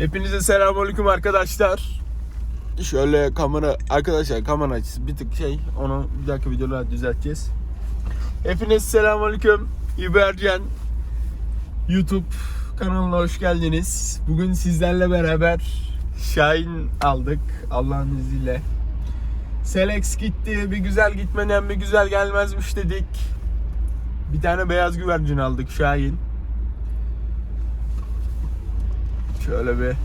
Hepinize selamünaleyküm arkadaşlar. Şöyle kamera arkadaşlar kamera açısı bir tık şey onu bir dahaki videoda düzelteceğiz. Hepinize selamünaleyküm. İbercen YouTube kanalına hoş geldiniz. Bugün sizlerle beraber Şahin aldık Allah'ın izniyle. Selex gitti. Bir güzel gitmeden bir güzel gelmezmiş dedik. Bir tane beyaz güvercin aldık Şahin. Şöyle bir.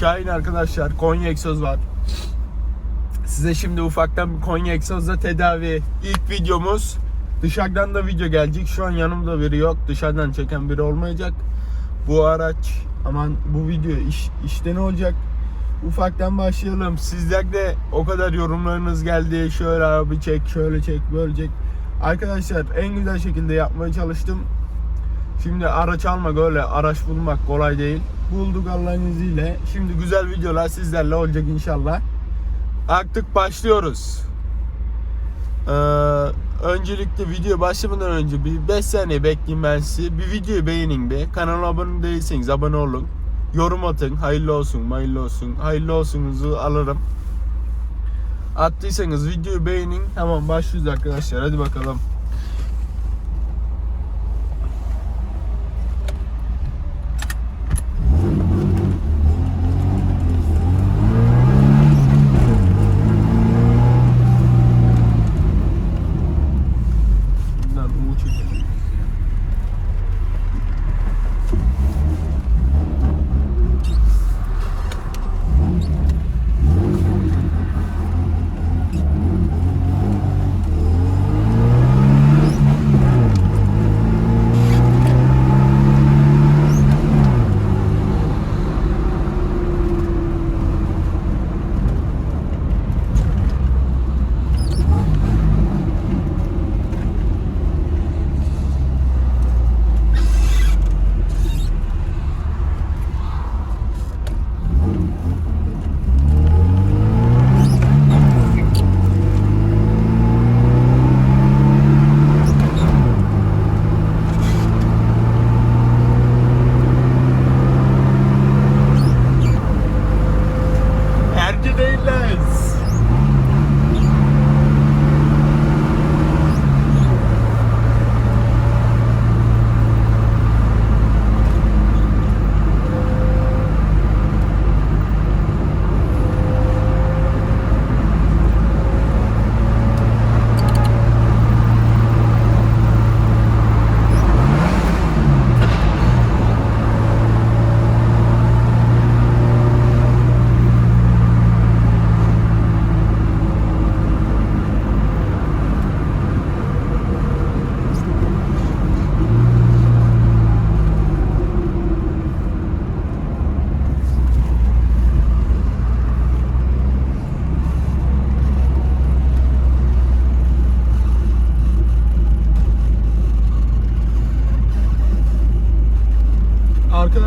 Şahin arkadaşlar Konya egzoz var. Size şimdi ufaktan Konya egzozla tedavi. İlk videomuz. Dışarıdan da video gelecek. Şu an yanımda biri yok. Dışarıdan çeken biri olmayacak. Bu araç aman bu video iş, işte ne olacak? Ufaktan başlayalım. Sizler de o kadar yorumlarınız geldi. Şöyle abi çek, şöyle çek, böyle çek. Arkadaşlar en güzel şekilde yapmaya çalıştım. Şimdi araç almak öyle araç bulmak kolay değil. Bulduk Allah'ın izniyle. Şimdi güzel videolar sizlerle olacak inşallah. Artık başlıyoruz. Ee, öncelikle video başlamadan önce bir 5 saniye bekleyeyim ben sizi. Bir videoyu beğenin bir. Kanala abone değilseniz abone olun. Yorum atın. Hayırlı olsun, hayırlı olsun. Hayırlı olsunuzu alırım. Attıysanız videoyu beğenin. Tamam başlıyoruz arkadaşlar. Hadi bakalım.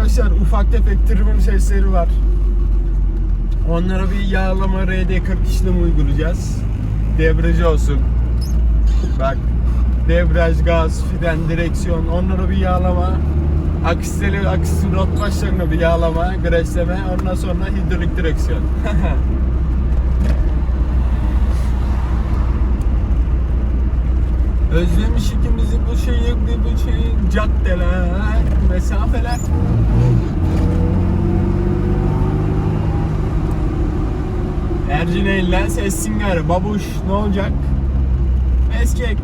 Arkadaşlar ufak tefek tribün sesleri var. Onlara bir yağlama RD40 işlemi uygulayacağız. Debriyajı olsun. Bak debriyaj, gaz, fren, direksiyon onlara bir yağlama. Aksisleri, aksis rot başlarına bir yağlama, gresleme. Ondan sonra hidrolik direksiyon. Özlemiş ikimizi bu şehir, bu şehir, caddeler, mesafeler. Ercine'yle ses singarı, babuş ne olacak? Eskek.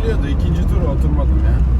söylüyordu. İkinci tura oturmadım ya.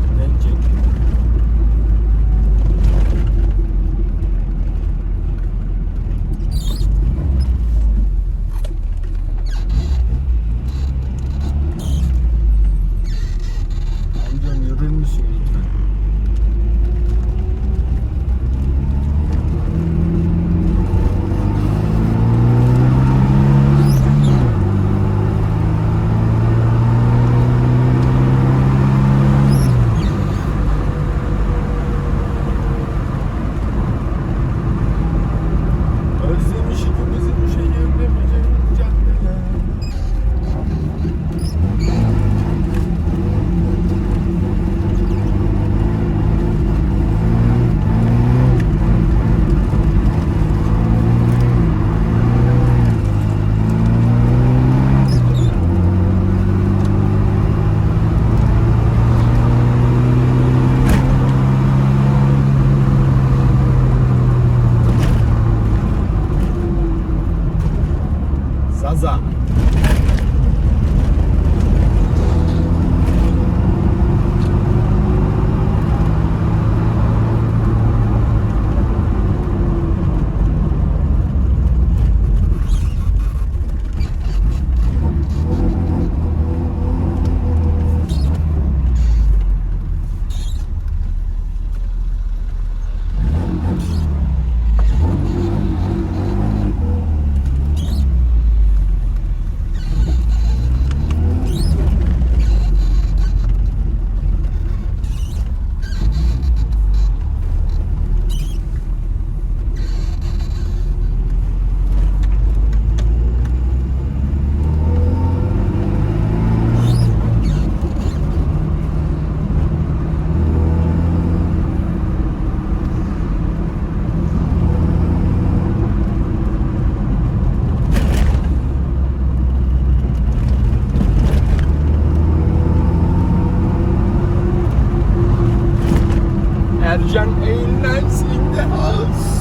Jen A. Nice in the house.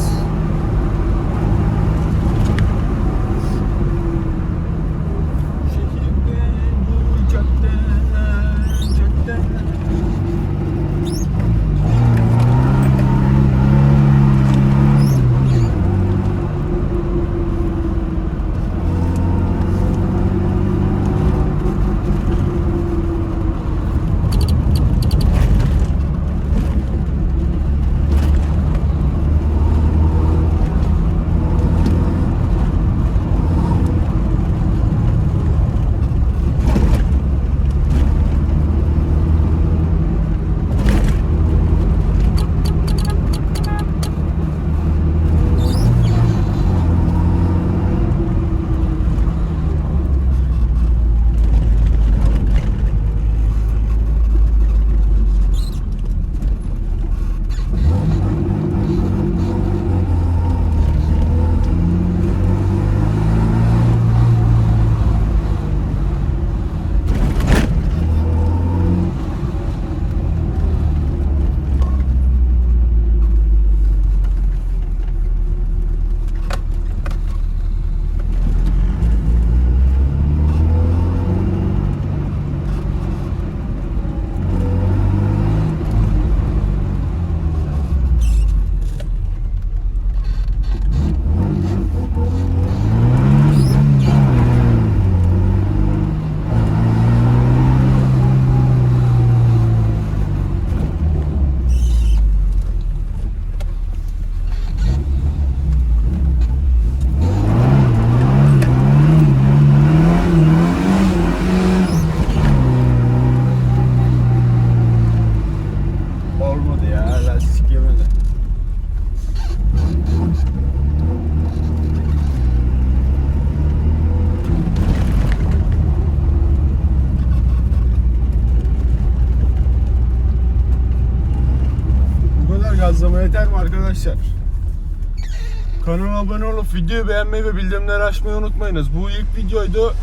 Gazlama yeter mi arkadaşlar? Kanala abone olup videoyu beğenmeyi ve bildirimleri açmayı unutmayınız. Bu ilk videoydu.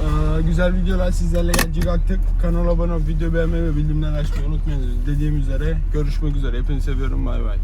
Ee, güzel videolar sizlerle gelecek artık. Kanala abone olup videoyu beğenmeyi ve bildirimleri açmayı unutmayınız. Dediğim üzere görüşmek üzere. Hepinizi seviyorum. Bay bay.